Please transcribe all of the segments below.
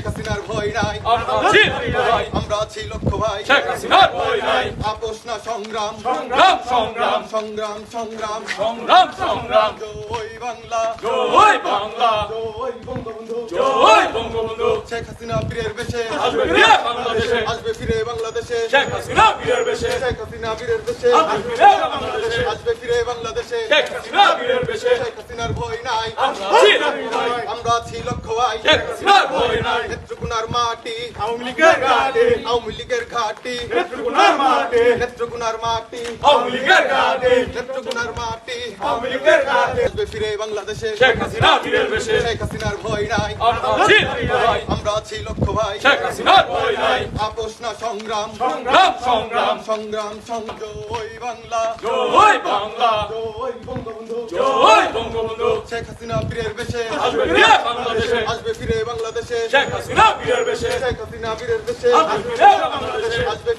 শেখ হাসিনার ভয় নাই। আমরা আছি। ভাই আমরা আছি লক্ষ্য ভাই। শেখ হাসিনার ভয় নাই। আপোষ না সংগ্রাম। সংগ্রাম সংগ্রাম। সংগ্রাম সংগ্রাম। সংগ্রাম সংগ্রাম। জয় বাংলা। জয় বাংলা। জয় বঙ্গবন্ধু। জয় বঙ্গবন্ধু। শেখ হাসিনা বীরের বেশে। আসবে ফিরে বাংলাদেশে। আসবে ফিরে বাংলাদেশে। শেখ হাসিনা বীরের বেশে। শেখ হাসিনা বীরের বেশে। আসবে ফিরে বাংলাদেশে। আসবে ফিরে বাংলাদেশে। শেখ হাসিনা বীরের বেশে। শেখ হাসিনার ভয় নাই। আমরা আমরা আছি লক্ষ্য ভাই শেখ হাসিনার ভয় নাই নেত্রকোনার মাটি। আওয়ামী লীগের ঘাটে। আওয়ামী লীগের ঘাটি। নেত্রকোনার মাঠে নেত্রকোনার মাটি। আওয়ামী লীগের ঘাটে। নেত্রকোনার মাটি। আওয়ামী লীগের ঘাটে। ফিরে বাংলাদেশে। শেখ হাসিনা বীরের বেশে শেখ হাসিনার ভয় নাই। আমরা আছি ভাই আমরা আছি লক্ষ্য ভাই। শেখ হাসিনার ভয় নাই। আপোষ না সংগ্রাম। সংগ্রাম সংগ্রাম। বাংলা। জয় বাংলা। জয় বঙ্গবন্ধু। শেখ হাসিনা বীরের বেশে। আসবে ফিরে বাংলাদেশে আসবে ফিরে বাংলাদেশে। শেখ হাসিনা বীরের বেশে। শেখ হাসিনা বীরের বেশে। আসবে ফিরে বাংলাদেশে। আসবে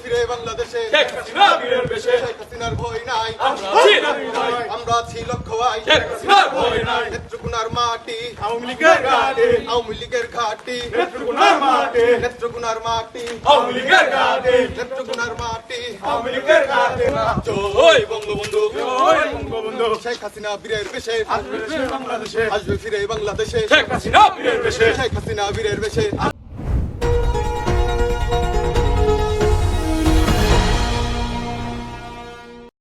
শেখ হাসিনা বীরের বেশে শেখ হাসিনার ভয় নাই আমরা আছি ভাই আমরা আছি লক্ষ্য ভাই শেখ হাসিনার ভয় নাই নেত্রকোনার মাটি আওয়ামী লীগের ঘাটে আওয়ামী লীগের ঘাটি নেত্রকোনার মাঠে নেত্রকোনার মাটি আওয়ামী লীগের ঘাটে নেত্রকোনার মাটি আওয়ামী লীগের ঘাটে জয় বঙ্গবন্ধু জয় বঙ্গবন্ধু শেখ হাসিনা বীরের বেশে আসবে ফিরে বাংলাদেশে আসবে ফিরে বাংলাদেশে শেখ হাসিনা বীরের বেশে শেখ হাসিনা বীরের বেশে